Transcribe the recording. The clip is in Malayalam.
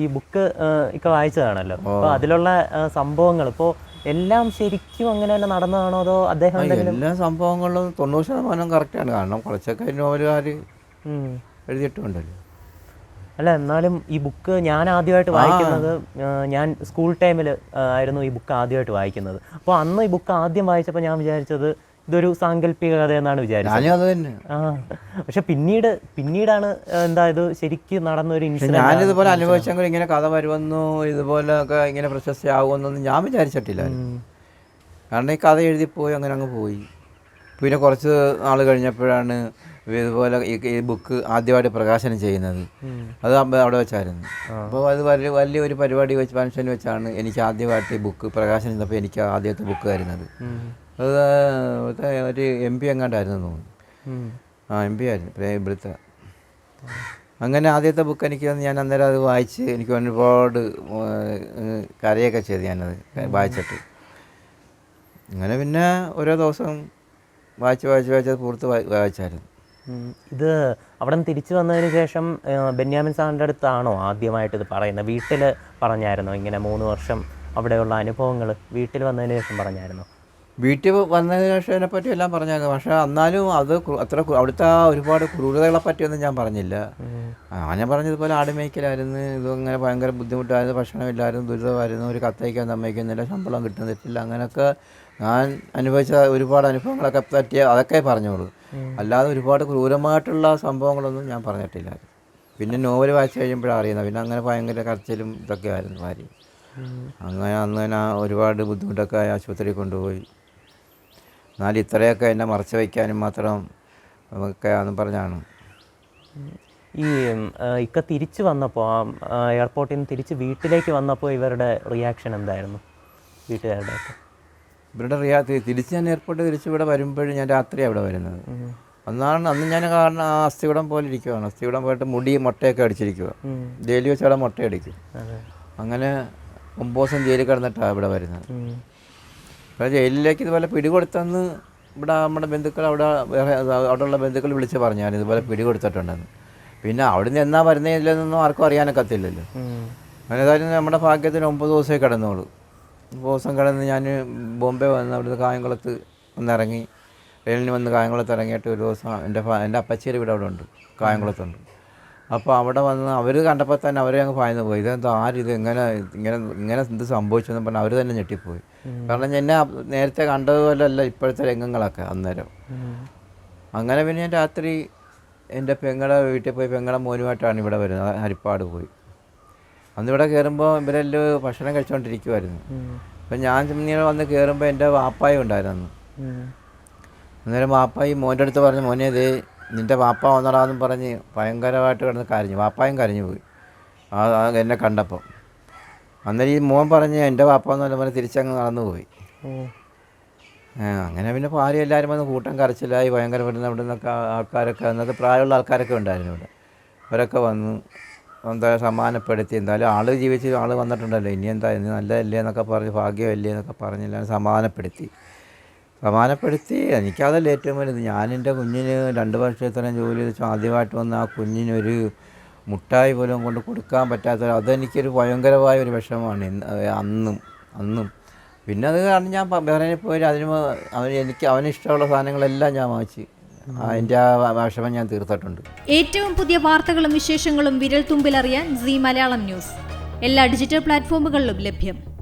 ഈ ബുക്ക് ഒക്കെ വായിച്ചതാണല്ലോ. അപ്പൊ അതിലുള്ള സംഭവങ്ങൾ ഇപ്പോ എല്ലാം ശരിക്കും അങ്ങനെ തന്നെ നടന്നതാണോ അതോ അദ്ദേഹം എന്തെങ്കിലും എല്ലാ സംഭവങ്ങളും തൊണ്ണൂറ് ശതമാനം കറക്റ്റാണ് കാരണം കുറച്ചൊക്കെ നോവലുകാർ. എഴുതിയിട്ടുണ്ടല്ലോ. അല്ല എന്നാലും ഈ ബുക്ക് ഞാൻ ആദ്യമായിട്ട് വായിക്കുന്നത് ഞാൻ സ്കൂൾ ടൈമിൽ ആയിരുന്നു ഈ ബുക്ക് ആദ്യമായിട്ട് വായിക്കുന്നത്. അപ്പോൾ അന്ന് ഈ ബുക്ക് ആദ്യം വായിച്ചപ്പോൾ ഞാൻ വിചാരിച്ചത് ഇതൊരു സാങ്കല്പിക കഥ എന്നാണ് വിചാരിച്ചത്. ആ പക്ഷെ പിന്നീട് പിന്നീടാണ് എന്താ ഇത് ശരിക്കും നടന്ന ഒരു ഇൻസിഡന്റ് ഞാനിതുപോലെ അനുഭവിച്ചെങ്കിൽ ഇങ്ങനെ കഥ വരുമെന്നു ഇതുപോലൊക്കെ ഇങ്ങനെ പ്രശസ്തി ആകുമെന്നൊന്നും ഞാൻ വിചാരിച്ചിട്ടില്ല. കാരണം ഈ കഥ എഴുതി പോയി അങ്ങനെ അങ്ങ് പോയി. പിന്നെ കുറച്ച് നാൾ കഴിഞ്ഞപ്പോഴാണ് ഇതുപോലെ ഈ ബുക്ക് ആദ്യമായിട്ട് പ്രകാശനം ചെയ്യുന്നത്. അത് അവിടെ വെച്ചായിരുന്നു. അപ്പോൾ അത് വലിയ വലിയൊരു പരിപാടി വെച്ച് ഫംഗ്ഷൻ വെച്ചാണ് എനിക്ക് ആദ്യമായിട്ട് ഈ ബുക്ക് പ്രകാശനം ചെയ്തപ്പോൾ എനിക്ക് ആദ്യത്തെ ബുക്ക് തരുന്നത് അത് മറ്റേ ഒരു എം പി എങ്ങാണ്ടായിരുന്നു തോന്നുന്നു. ആ എം പി ആയിരുന്നു ഇവിടുത്തെ. അങ്ങനെ ആദ്യത്തെ ബുക്ക് എനിക്ക് വന്ന് ഞാൻ അന്നേരം അത് വായിച്ച് എനിക്ക് ഒരുപാട് കരയൊക്കെ ചെയ്ത് ഞാനത് വായിച്ചിട്ട്. അങ്ങനെ പിന്നെ ഓരോ ദിവസം വായിച്ച് വായിച്ച് വായിച്ച് അത് പൂർത്ത് വായിച്ചായിരുന്നു. ഇത് അവിടെ നിന്ന് തിരിച്ചു വന്നതിന് ശേഷം ബെന്യാമിൻ സാറിന്റെ അടുത്താണോ ആദ്യമായിട്ട് ഇത് പറയുന്നത്? വീട്ടിൽ പറഞ്ഞായിരുന്നോ? ഇങ്ങനെ മൂന്ന് വർഷം അവിടെയുള്ള അനുഭവങ്ങൾ വീട്ടിൽ വന്നതിന് ശേഷം പറഞ്ഞായിരുന്നോ? വീട്ടിൽ വന്നതിന് ശേഷം ഇതിനെപ്പറ്റി എല്ലാം പറഞ്ഞായിരുന്നു. പക്ഷേ എന്നാലും അത് അത്ര അവിടുത്തെ ആ ഒരുപാട് ക്രൂരതകളെ പറ്റിയൊന്നും ഞാൻ പറഞ്ഞില്ല. ആ ഞാൻ പറഞ്ഞതുപോലെ ആടുമേക്കലായിരുന്നു ഇതങ്ങനെ ഭയങ്കര ബുദ്ധിമുട്ടായിരുന്നു ഭക്ഷണമില്ലായിരുന്നു ദുരിതമായിരുന്നു. ഒരു കത്തയക്കാൻ സമ്മതിക്കുന്നില്ല ശമ്പളം കിട്ടുന്നില്ല അങ്ങനെയൊക്കെ ഞാൻ അനുഭവിച്ച ഒരുപാട് അനുഭവങ്ങളൊക്കെ പറ്റിയ അതൊക്കെ പറഞ്ഞോളൂ. അല്ലാതെ ഒരുപാട് ക്രൂരമായിട്ടുള്ള സംഭവങ്ങളൊന്നും ഞാൻ പറഞ്ഞിട്ടില്ല. പിന്നെ നോവൽ വായിച്ചു കഴിയുമ്പോഴാണ് അറിയുന്നത്. പിന്നെ അങ്ങനെ ഭയങ്കര കരച്ചിലും ഇതൊക്കെ ആയിരുന്നു ഭാര്യ അങ്ങനെ അന്ന് ഞാൻ ഒരുപാട് ബുദ്ധിമുട്ടൊക്കെ ആശുപത്രിയിൽ കൊണ്ടുപോയി. എന്നാലും ഇത്രയൊക്കെ എന്നെ മറച്ചു വയ്ക്കാനും മാത്രം ഒക്കെ ആണെന്ന് പറഞ്ഞാണ്. ഈ ഇക്ക തിരിച്ചു വന്നപ്പോൾ എയർപോർട്ടിൽ നിന്ന് തിരിച്ച് വീട്ടിലേക്ക് വന്നപ്പോൾ ഇവരുടെ റിയാക്ഷൻ എന്തായിരുന്നു? വീട്ടുകാരുടെ ഇവരുടെ റിയാ തിരിച്ച് ഞാൻ എയർപോർട്ടിൽ തിരിച്ച് ഇവിടെ വരുമ്പോഴും ഞാൻ രാത്രി അവിടെ വരുന്നത്. അന്നാണ് അന്ന് ഞാൻ കാരണം ആ അസ്ഥിവിടം പോലെ ഇരിക്കുവാണ്. അസ്ഥിവിടം പോയിട്ട് മുടി മുട്ടയൊക്കെ അടിച്ചിരിക്കുക ജയിലിൽ വെച്ച് അവിടെ മുട്ടയടിക്കും. അങ്ങനെ ഒമ്പത് ദിവസം ജയിലിൽ കിടന്നിട്ടാണ് ഇവിടെ വരുന്നത്. അപ്പോൾ ജയിലിലേക്ക് ഇതുപോലെ പിടികൊടുത്തെന്ന് ഇവിടെ നമ്മുടെ ബന്ധുക്കൾ അവിടെ വേറെ അവിടെയുള്ള ബന്ധുക്കൾ വിളിച്ച് പറഞ്ഞു. ഞാൻ ഇതുപോലെ പിടികൊടുത്തിട്ടുണ്ടെന്ന്. പിന്നെ അവിടെ നിന്ന് എന്നാ വരുന്നതില്ലെന്നൊന്നും ആർക്കും അറിയാനൊക്കത്തില്ലല്ലോ. അങ്ങനെ ഏതായാലും നമ്മുടെ ഭാഗ്യത്തിന് ഒമ്പത് ദിവസമേ കിടന്നോളൂ ഒമ്പത് ദിവസം കിടന്ന് ഞാൻ ബോംബെ വന്ന് അവിടുന്ന് കായംകുളത്ത് ഒന്നിറങ്ങി ട്രെയിനിൽ വന്ന് കായംകുളത്ത് ഇറങ്ങിയിട്ട് ഒരു ദിവസം എന്റെ എന്റെ അപ്പച്ചിയുടെ വീട് അവിടെ ഉണ്ട് കായംകുളത്തുണ്ട്. അപ്പോൾ അവിടെ വന്ന് അവർ കണ്ടപ്പോൾ തന്നെ അവരെ അങ്ങ് പായന്ന് പോയി. ഇതെന്താ ആരിത് ഇങ്ങനെ ഇങ്ങനെ ഇങ്ങനെ എന്ത് സംഭവിച്ചെന്ന് പറഞ്ഞാൽ അവർ തന്നെ ഞെട്ടിപ്പോയി. കാരണം എന്നെ നേരത്തെ കണ്ടതുപോലെ അല്ല ഇപ്പോഴത്തെ രംഗങ്ങളൊക്കെ അന്നേരം. അങ്ങനെ പിന്നെ ഞാൻ രാത്രി എന്റെ പെങ്ങളുടെ വീട്ടിൽ പോയി പെങ്ങളുടെ മോനുമായിട്ടാണ് ഇവിടെ വരുന്നത്. ഹരിപ്പാട് പോയി. അന്ന് ഇവിടെ കയറുമ്പോൾ ഇവരെല്ലാം ഭക്ഷണം കഴിച്ചുകൊണ്ടിരിക്കുമായിരുന്നു. അപ്പം ഞാൻ ഇങ്ങനെ വന്ന് കയറുമ്പോൾ എന്റെ വാപ്പായും ഉണ്ടായിരുന്നു. അന്നേരം വാപ്പായി മോന്റെ അടുത്ത് പറഞ്ഞു മോനെ ഇതേ നിന്റെ വാപ്പ വന്നടാന്നും പറഞ്ഞ് ഭയങ്കരമായിട്ട് കിടന്ന് കരഞ്ഞു. വാപ്പായും കരഞ്ഞു പോയി. ആ എന്നെ കണ്ടപ്പോൾ അന്നേരം ഈ മോൻ പറഞ്ഞ് എന്റെ വാപ്പ എന്ന് പറഞ്ഞ തിരിച്ചങ്ങ് നടന്നു പോയി. അങ്ങനെ പിന്നെ ഭാര്യ എല്ലാവരും വന്ന് കൂട്ടം കരച്ചിലായി. ഭയങ്കര വരുന്ന അവിടെ നിന്നൊക്കെ ആൾക്കാരൊക്കെ അന്നത്തെ പ്രായമുള്ള ആൾക്കാരൊക്കെ ഉണ്ടായിരുന്നു ഇവിടെ. അവരൊക്കെ വന്നു. എന്താ സമ്മാനപ്പെടുത്തി. എന്തായാലും ആൾ ജീവിച്ച് ആൾ വന്നിട്ടുണ്ടല്ലോ. ഇനി എന്താ? ഇനി നല്ലതല്ലേ എന്നൊക്കെ പറഞ്ഞ് ഭാഗ്യമല്ലേ എന്നൊക്കെ പറഞ്ഞില്ല സമാധാനപ്പെടുത്തി സമാധാനപ്പെടുത്തി എനിക്കതല്ല ഏറ്റവും വലുത്. ഞാൻ എന്റെ കുഞ്ഞിന് രണ്ട് വർഷത്തോളം ജോലി ചെയ്ത് ആദ്യമായിട്ട് വന്ന ആ കുഞ്ഞിനൊരു മുട്ടായി പോലും കൊണ്ട് കൊടുക്കാൻ പറ്റാത്ത അതെനിക്കൊരു ഭയങ്കരമായ ഒരു വിഷമമാണ് ഇന്ന് അന്നും അന്നും. പിന്നെ അത് കാരണം ഞാൻ ബഹ്റൈനിൽ പോയി അതിന് അവൻ എനിക്ക് അവന് ഇഷ്ടമുള്ള സാധനങ്ങളെല്ലാം ഞാൻ വാങ്ങിച്ച്. അതിന്റെ ആ വിഷമം ഞാൻ തീർത്തിട്ടുണ്ട്. ഏറ്റവും പുതിയ വാർത്തകളും വിശേഷങ്ങളും വിരൽ തുമ്പിലറിയാൻ സി മലയാളം ന്യൂസ്. എല്ലാ ഡിജിറ്റൽ പ്ലാറ്റ്ഫോമുകളിലും ലഭ്യം.